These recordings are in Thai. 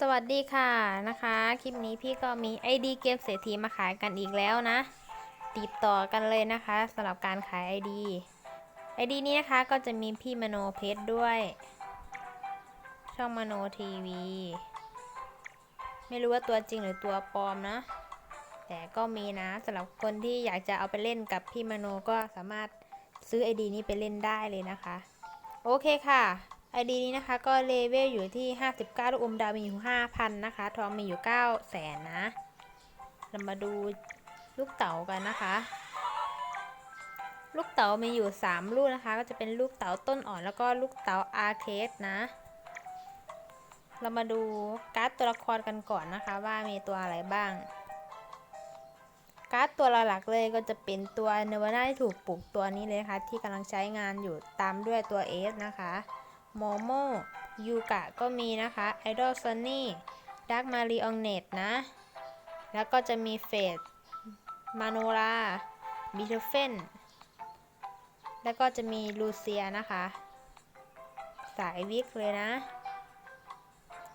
สวัสดีค่ะนะคะ คลิปนี้พี่ก็มี ID เกมเศรษฐีมาขายกันอีกแล้วนะ ติดต่อกันเลยนะคะสำหรับการขาย ID ID นี้นะคะก็จะมีพี่มโนเพชรด้วย ช่องมโนทีวี ไม่รู้ว่าตัวจริงหรือตัวปลอมนะ แต่ก็มีนะสำหรับคนที่อยากจะเอาไปเล่นกับพี่มโนก็สามารถซื้อ ID นี้ไปเล่นได้เลยนะคะ โอเคค่ะ ID นี้นะคะก็เลเวลอยู่ที่ 59ลูกอมดาวมีอยู่ 5,000 นะคะ ทองมีอยู่ 9 0 0แสนนะ เรามาดูลูกเต๋ากันนะคะ ลูกเต๋ามีอยู่ 3 ลูกนะคะ ก็จะเป็นลูกเต๋าต้นอ่อนแล้วก็ลูกเต๋าอาร์เคสนะ เรามาดูการ์ดตัวละครกันก่อนนะคะว่ามีตัวอะไรบ้าง การ์ดตัวหลักๆเลยก็จะเป็นตัวเนวาน่าที่ถูกปลูกตัวนี้เลยนะคะที่กำลังใช้งานอยู่ตามด้วยตัว S นะคะ โมโมยูกะก็มีนะคะไอดอลซันนี่ดักมารีองเนตนะ แล้วก็จะมีเฟดมาโนราบิทเฟนแล้วก็จะมีลูเซียนะคะ สายวิกเลยนะ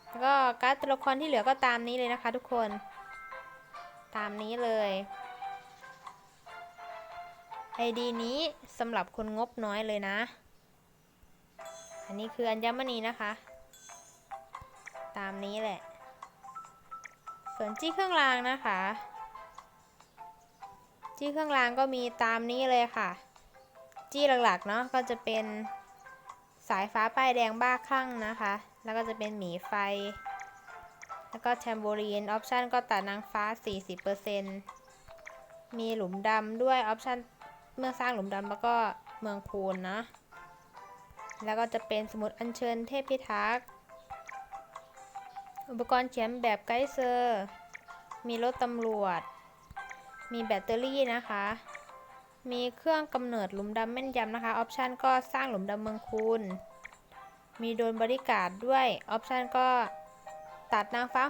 แล้วก็การ์ดตัวละครที่เหลือก็ตามนี้เลยนะคะทุกคน ตามนี้เลย ID นี้สำหรับคนงบน้อยเลยนะ อันนี้คืออัญมณีนะคะ ตามนี้แหละ ส่วนจี้เครื่องรางนะคะ จี้เครื่องรางก็มีตามนี้เลยค่ะ จี้หลักๆเนาะก็จะเป็นสายฟ้าป้ายแดงบ้าคลั่งนะคะ แล้วก็จะเป็นหมีไฟ แล้วก็แทมโบรีนออปชันก็ตัดนางฟ้า 40%มีหลุมดำด้วยออปชันเมื่อสร้างหลุมดำแล้วก็เมืองพูนนะ แล้วก็จะเป็นสมุดอัญเชิญเทพพิทักษ์ อุปกรณ์เขียนแบบไกด์เซอร์ มีรถตำรวจ มีแบตเตอรี่นะคะ มีเครื่องกำเนิดหลุมดำแม่นยำนะคะ ออปชันก็สร้างหลุมดำเมืองคูณ มีโดนบริการด้วย ออปชันก็ตัดนางฟ้า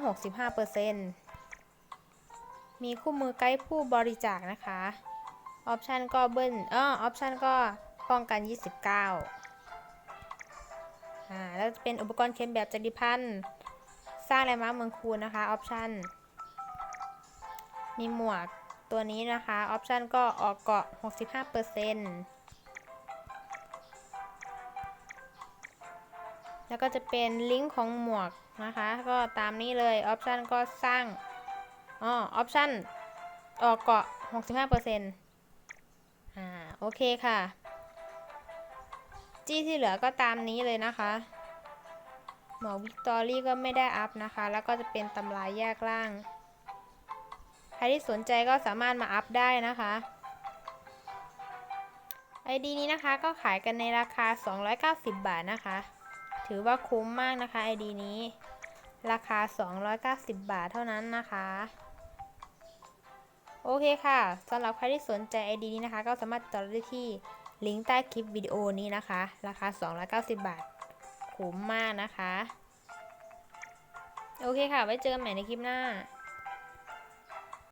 65%มีคู่มือไกด์ผู้บริจาคนะคะ ออปชันก็เบิ้ลอ้อออปชันก็ป้องกัน 29 อ่าแล้วจะเป็นอุปกรณ์เขียนแบบจริพันธ์สร้างแลมาร์เมืองคูณนะคะออปชันมีหมวกตัวนี้นะคะออปชันก็ออกเกาะ 65%แล้วก็จะเป็นลิงก์ของหมวกนะคะ ก็ตามนี้เลยออปชันก็สร้างอ๋อออปชันออกเกาะ 65%อ่า โอเคค่ะ จี้ที่เหลือก็ตามนี้เลยนะคะ หมอวิกตอรี่ก็ไม่ได้อัพนะคะ แล้วก็จะเป็นตำราแยกล่าง ใครที่สนใจก็สามารถมาอัพได้นะคะ ID นี้นะคะก็ขายกันในราคา 290 บาทนะคะ ถือว่าคุ้มมากนะคะ ID นี้ ราคา 290 บาทเท่านั้นนะคะโอเคค่ะ สำหรับใครที่สนใจ ID นี้นะคะ ก็สามารถติดต่อได้ที่ ลิงก์ใต้คลิปวิดีโอนี้นะคะ ราคา 290 บาท คุ้มมากนะคะ โอเคค่ะ ไว้เจอกันใหม่ในคลิปหน้า